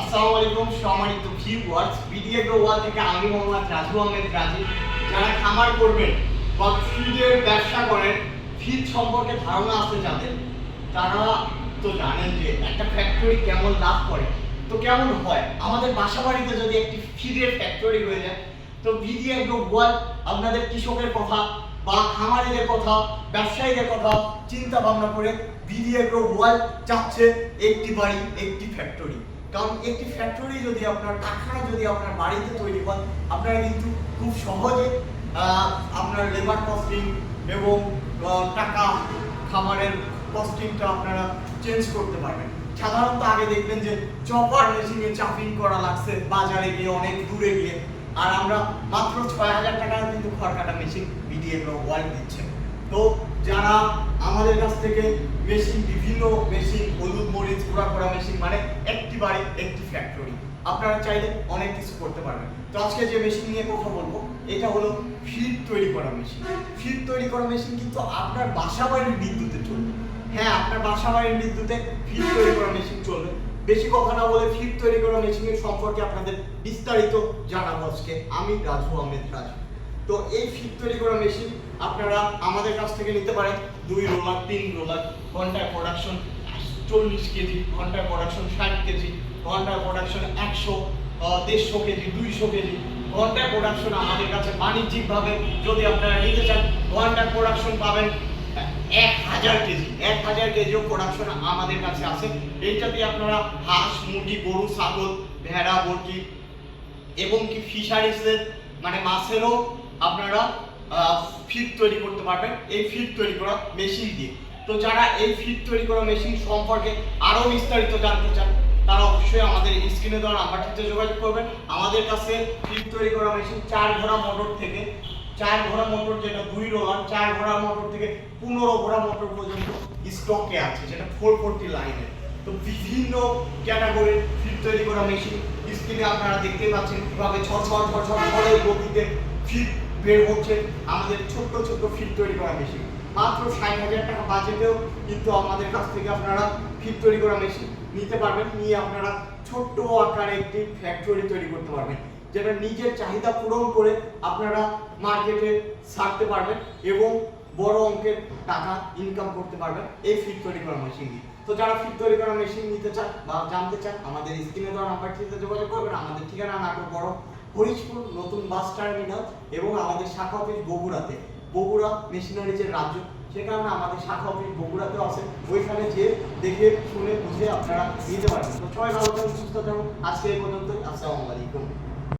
আসসালামু আলাইকুম, সম্মানিত ভিউয়ার্স বিডিএ গ্রো ওয়াল থেকে আমি মোহাম্মদ রাজু আহমেদ রাজীব যারা খামার করবেন বা ফিডের ব্যবসা করেন ফিড সম্পর্কে ধারণা আছে যাদের, তারা তো জানেন যে একটা ফ্যাক্টরি কেমন লাভ করে। তো কেমন হয়? আমাদের বাসা বাড়িতে যদি একটি ফিডের ফ্যাক্টরি হয়ে যায়, তো বিডিএ গ্রো ওয়াল আপনাদের কৃষকের কথা বা খামারিদের কথা, ব্যবসায়ীদের কথা চিন্তা ভাবনা করে বিডিএ গ্রো ওয়াল চাচ্ছে একটি বাড়ি, একটি ফ্যাক্টরি কারণ একটি ফ্যাক্টরি যদি আপনার কারখানা যদি আপনার বাড়িতে তৈরি হয় আপনারা কিন্তু খুব সহজে আপনার লেবার কস্টিং এবং টাকা খামারের কস্টিংটা আপনারা চেঞ্জ করতে পারবেন। সাধারণত আগে দেখবেন যে চপার মেশিনে চাপিং করা লাগছে, বাজারে গিয়ে অনেক দূরে গিয়ে। আর আমরা মাত্র ছয় হাজার টাকায় কিন্তু খড় কাটা মেশিন বিডিএ ওয়ার্ল্ড দিচ্ছে তো যারা আমাদের কাছ থেকে মেশিন বিভিন্ন মেশিন হলুদ মরিচ গুঁড়া করা মেশিন মানে একটি বাড়ি, একটি ফ্যাক্টরি আপনারা চাইলে অনেক কিছু করতে পারবেন। তো আজকে যে মেশিন নিয়ে কথা বলব, এটা হলো ফিড তৈরি করা মেশিন ফিড তৈরি করা মেশিন কিন্তু আপনার বাসা বাড়ির বিদ্যুতে চলবে। হ্যাঁ আপনার বাসা বাড়ির বিদ্যুতে ফিড তৈরি করা মেশিন চলবে। বেশি কথা না বলে ফিড তৈরি করা মেশিনের সম্পর্কে আপনাদের বিস্তারিত জানাব আজকে। আমি রাজু আহমেদ রাজু। তো এই ফিট তৈরি করা মেশিন আপনারা আমাদের কাছ থেকে নিতে পারেন। দুই রোলার তিন রোলার ঘন্টায় প্রোডাকশন চল্লিশ কেজি ঘন্টায় প্রোডাকশন ষাট কেজি ঘন্টায় প্রোডাকশন একশো দেড়শো কেজি, দুইশো কেজি। ঘন্টায় প্রোডাকশন আমাদের কাছে বাণিজ্যিকভাবে যদি আপনারা নিতে চান ঘন্টায় প্রোডাকশন পাবেন এক হাজার কেজি। এক হাজার কেজিও প্রোডাকশন আমাদের কাছে আছে। এইটা দিয়ে আপনারা হাঁস, মুরগি, গরু, ছাগল, ভেড়া মুরগি এবং কি ফিশারিজের মানে মাছেরও আপনারা ফিড তৈরি করতে পারবেন। এই ফিড তৈরি করা মেশিন দিয়ে। তো যারা এই ফিড তৈরি করা মেশিন সম্পর্কে আরও বিস্তারিত জানতে চান, তারা অবশ্যই আমাদের স্ক্রিনে দেওয়া নাম্বারটিতে যোগাযোগ করবেন। আমাদের কাছে ফিট তৈরি করা মেশিন চার ঘোড়া মোটর থেকে, চার ঘোড়া মোটর যেটা দুই রোলার চার ঘোড়া মোটর থেকে পনেরো ঘোড়া মোটর পর্যন্ত স্টকে আছে, যেটা ফোর ফোরটি লাইনের তো বিভিন্ন ক্যাটাগরির ফিড তৈরি করা মেশিন স্ক্রিনে আপনারা দেখতে পাচ্ছেন কীভাবে ঝড় ঝড় ঝড় ঝড় ঝড়ের গতিতে ফিড বের হচ্ছে আমাদের ছোট্ট ছোট্ট ফিট তৈরি করা মেশিন মাত্র ষাট হাজার টাকা বাজেটেও কিন্তু আমাদের কাছ থেকে আপনারা ফিট তৈরি করা মেশিন নিতে পারবেন, নিয়ে আপনারা ছোট্ট আকারে একটি ফ্যাক্টরি তৈরি করতে পারবেন, যেটা নিজের চাহিদা পূরণ করে আপনারা মার্কেটে ছাড়তে পারবেন এবং বড় অঙ্কের টাকা ইনকাম করতে পারবেন এই ফিড তৈরি করা মেশিন দিয়ে। তো যারা ফিড তৈরি করা মেশিন নিতে চান বা জানতে চান, আমাদের স্ক্রিনে দেওয়া নাম্বারটিতে যোগাযোগ করবেন, আমাদের ঠিকানা নাটক বড়, হরিশপুর, নতুন বাস টার্মিনাল এবং আমাদের শাখা অফিস বগুড়াতে, বগুড়া মেশিনারিজের রাজ্য, সে কারণে আমাদের শাখা অফিস বগুড়াতেও আছে। ওইখানে যে দেখে, শুনে, বুঝে আপনারা নিতে পারবেন। তো সবাই ভালো থাকুন, সুস্থ থাকুন। আজকে এই পর্যন্ত আসসালামু আলাইকুম।